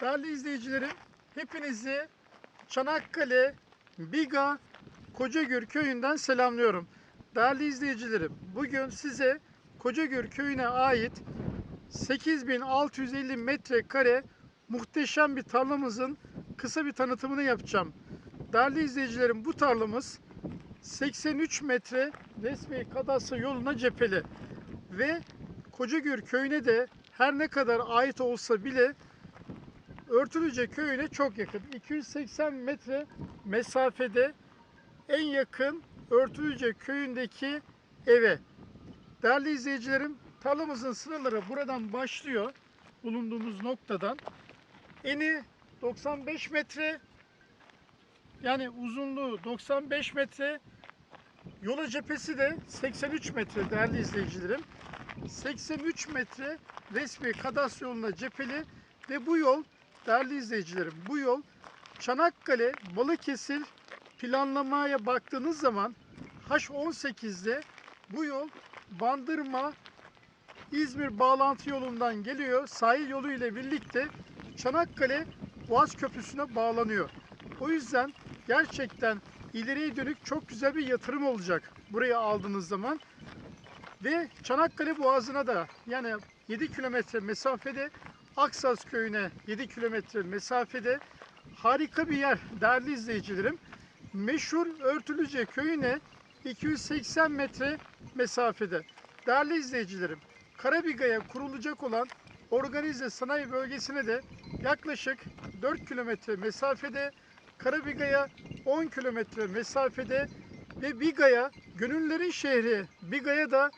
Değerli izleyicilerim, hepinizi Çanakkale, Biga, Kocagür köyünden selamlıyorum. Değerli izleyicilerim, bugün size Kocagür köyüne ait 8650 metrekare muhteşem bir tarlamızın kısa bir tanıtımını yapacağım. Değerli izleyicilerim, bu tarlamız 83 metre resmi kadastro yoluna cepheli ve Kocagür köyüne de her ne kadar ait olsa bile Örtülüce köyüne çok yakın. 280 metre mesafede en yakın Örtülüce köyündeki eve. Değerli izleyicilerim, tarlamızın sınırları buradan başlıyor. Bulunduğumuz noktadan. Eni 95 metre, yani uzunluğu 95 metre, yola cephesi de 83 metre değerli izleyicilerim. 83 metre resmi kadastro yoluna cepheli ve bu yol değerli izleyicilerim bu yol Çanakkale Balıkesir planlamaya baktığınız zaman H18'de bu yol Bandırma İzmir bağlantı yolundan geliyor. Sahil yolu ile birlikte Çanakkale Boğaz Köprüsü'ne bağlanıyor. O yüzden gerçekten ileriye dönük çok güzel bir yatırım olacak buraya aldığınız zaman. Ve Çanakkale Boğazı'na da yani 7 kilometre mesafede Aksaz köyüne 7 kilometre mesafede harika bir yer değerli izleyicilerim. Meşhur Örtülüce köyüne 280 metre mesafede. Değerli izleyicilerim, Karabiga'ya kurulacak olan organize sanayi bölgesine de yaklaşık 4 kilometre mesafede, Karabiga'ya 10 kilometre mesafede ve Biga'ya, Gönüllerin şehri Biga'ya da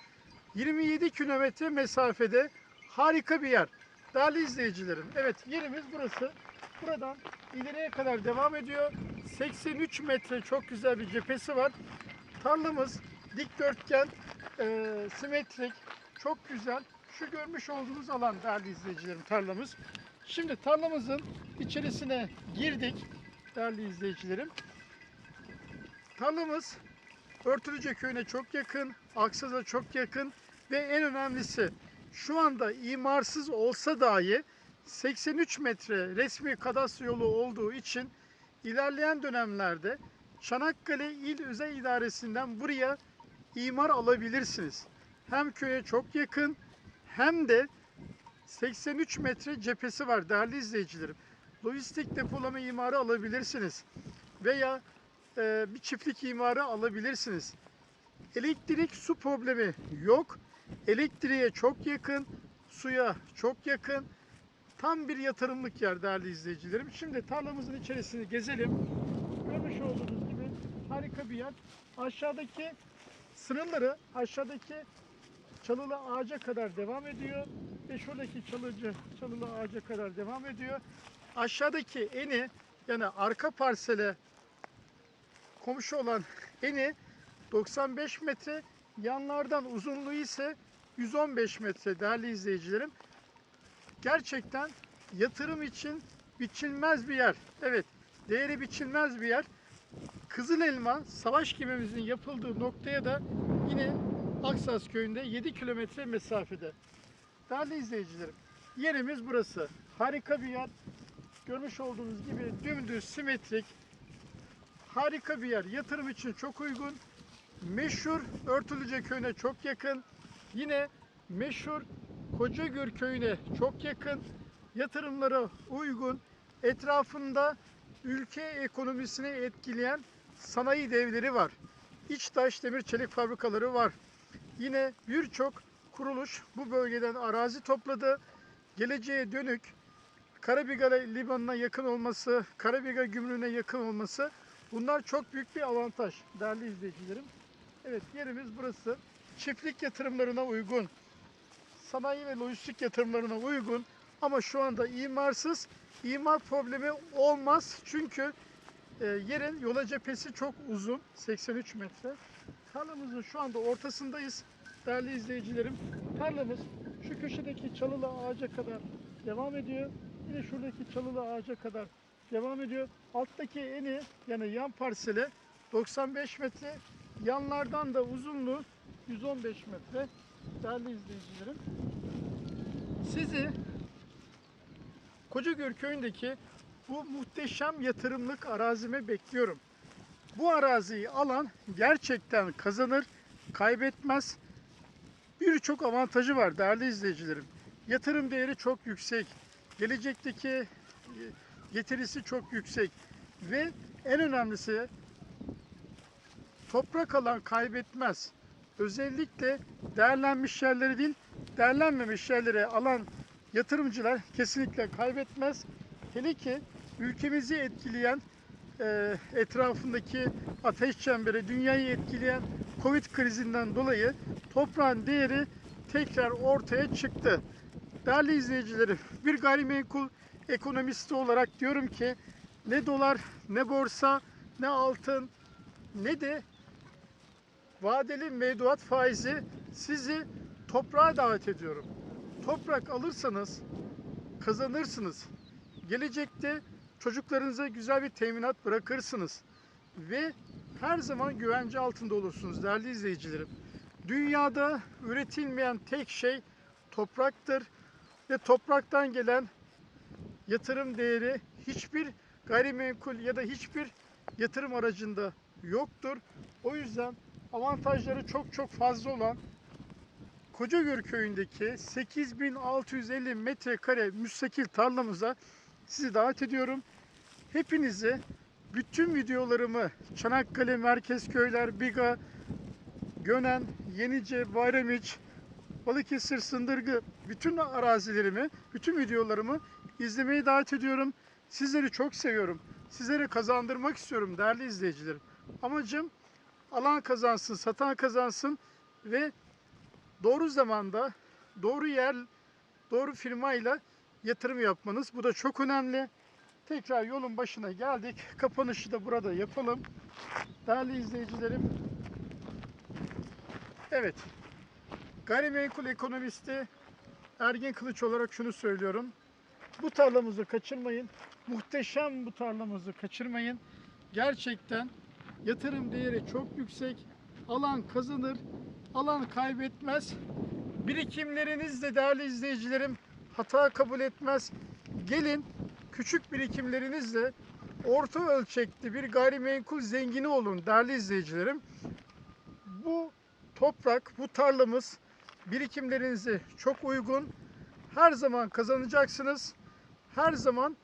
27 kilometre mesafede harika bir yer. Değerli izleyicilerim, evet yerimiz burası. Buradan ileriye kadar devam ediyor. 83 metre çok güzel bir cephesi var. Tarlamız dikdörtgen, e, simetrik, çok güzel. Şu görmüş olduğunuz alan değerli izleyicilerim tarlamız. Şimdi tarlamızın içerisine girdik değerli izleyicilerim. Tarlamız Örtülüce köyüne çok yakın, Aksaz'a çok yakın ve en önemlisi şu anda imarsız olsa dahi 83 metre resmi kadastro yolu olduğu için ilerleyen dönemlerde Çanakkale İl Özel İdaresi'nden buraya imar alabilirsiniz. Hem köye çok yakın hem de 83 metre cephesi var değerli izleyicilerim. Lojistik depolama imarı alabilirsiniz. Veya e, bir çiftlik imarı alabilirsiniz. Elektrik su problemi yok. Elektriğe çok yakın, suya çok yakın. Tam bir yatırımlık yer değerli izleyicilerim. Şimdi tarlamızın içerisini gezelim. Görmüş olduğunuz gibi harika bir yer. Aşağıdaki sınırları aşağıdaki çalılı ağaca kadar devam ediyor. Ve şuradaki çalıcı, çalılı ağaca kadar devam ediyor. Aşağıdaki eni yani arka parsele komşu olan eni 95 metre, yanlardan uzunluğu ise 115 metre değerli izleyicilerim. Gerçekten yatırım için biçilmez bir yer. Evet, değeri biçilmez bir yer. Kızıl Elma savaş gemimizin yapıldığı noktaya da yine Aksas köyünde 7 kilometre mesafede. Değerli izleyicilerim, yerimiz burası. Harika bir yer. Görmüş olduğunuz gibi dümdüz, simetrik, harika bir yer. Yatırım için çok uygun. Meşhur Örtülüce köyüne çok yakın. Yine meşhur Kocagür köyüne çok yakın. Yatırımlara uygun. Etrafında ülke ekonomisini etkileyen sanayi devleri var. İçtaş demir çelik fabrikaları var. Yine birçok kuruluş bu bölgeden arazi topladı. Geleceğe dönük Karabiga limanına yakın olması, Karabiga gümrüğüne yakın olması bunlar çok büyük bir avantaj değerli izleyicilerim. Evet yerimiz burası. Çiftlik yatırımlarına uygun, sanayi ve lojistik yatırımlarına uygun ama şu anda imarsız. İmar problemi olmaz çünkü e, yerin yola cephesi çok uzun, 83 metre. Tarlamızın şu anda ortasındayız değerli izleyicilerim. Tarlamız şu köşedeki çalılı ağaca kadar devam ediyor. Yine şuradaki çalılı ağaca kadar devam ediyor. Alttaki eni yani yan parsele 95 metre. Yanlardan da uzunluğu 115 metre. Değerli izleyicilerim. Sizi Kocagöl köyündeki bu muhteşem yatırımlık arazime bekliyorum. Bu araziyi alan gerçekten kazanır, kaybetmez. Birçok avantajı var değerli izleyicilerim. Yatırım değeri çok yüksek. Gelecekteki getirisi çok yüksek. Ve en önemlisi toprak alan kaybetmez. Özellikle değerlenmiş yerleri değil, değerlenmemiş yerlere alan yatırımcılar kesinlikle kaybetmez. Hele ki ülkemizi etkileyen e, etrafındaki ateş çemberi, dünyayı etkileyen Covid krizinden dolayı toprağın değeri tekrar ortaya çıktı. Değerli izleyicilerim, bir gayrimenkul ekonomisti olarak diyorum ki ne dolar, ne borsa, ne altın, ne de vadeli mevduat faizi sizi toprağa davet ediyorum. Toprak alırsanız kazanırsınız. Gelecekte çocuklarınıza güzel bir teminat bırakırsınız. Ve her zaman güvence altında olursunuz değerli izleyicilerim. Dünyada üretilmeyen tek şey topraktır ve topraktan gelen yatırım değeri hiçbir gayrimenkul ya da hiçbir yatırım aracında yoktur. O yüzden avantajları çok çok fazla olan Kocagöl köyündeki 8650 metrekare müstakil tarlamıza sizi davet ediyorum. Hepinizi bütün videolarımı Çanakkale Merkez Köyler, Biga, Gönen, Yenice, Bayramiç, Balıkesir, Sındırgı bütün arazilerimi, bütün videolarımı izlemeye davet ediyorum. Sizleri çok seviyorum. Sizlere kazandırmak istiyorum değerli izleyicilerim. Amacım alan kazansın, satan kazansın ve doğru zamanda, doğru yer, doğru firmayla yatırım yapmanız. Bu da çok önemli. Tekrar yolun başına geldik. Kapanışı da burada yapalım. Değerli izleyicilerim. Evet. Gayrimenkul ekonomisti Ergin Kılıç olarak şunu söylüyorum. Bu tarlamızı kaçırmayın. Muhteşem bu tarlamızı kaçırmayın. Gerçekten yatırım değeri çok yüksek. Alan kazanır, alan kaybetmez. Birikimleriniz de değerli izleyicilerim hata kabul etmez. Gelin küçük birikimlerinizle orta ölçekli bir gayrimenkul zengini olun değerli izleyicilerim. Bu toprak, bu tarlamız birikimlerinize çok uygun. Her zaman kazanacaksınız. Her zaman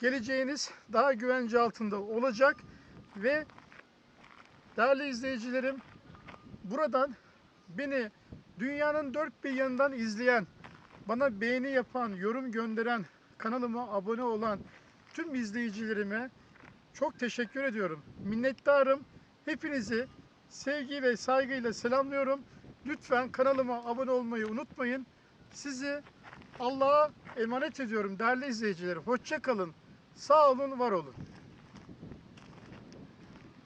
geleceğiniz daha güvence altında olacak ve değerli izleyicilerim buradan beni dünyanın dört bir yanından izleyen, bana beğeni yapan, yorum gönderen, kanalıma abone olan tüm izleyicilerime çok teşekkür ediyorum. Minnettarım. Hepinizi sevgi ve saygıyla selamlıyorum. Lütfen kanalıma abone olmayı unutmayın. Sizi Allah'a emanet ediyorum değerli izleyicilerim. Hoşça kalın. Sağ olun, var olun.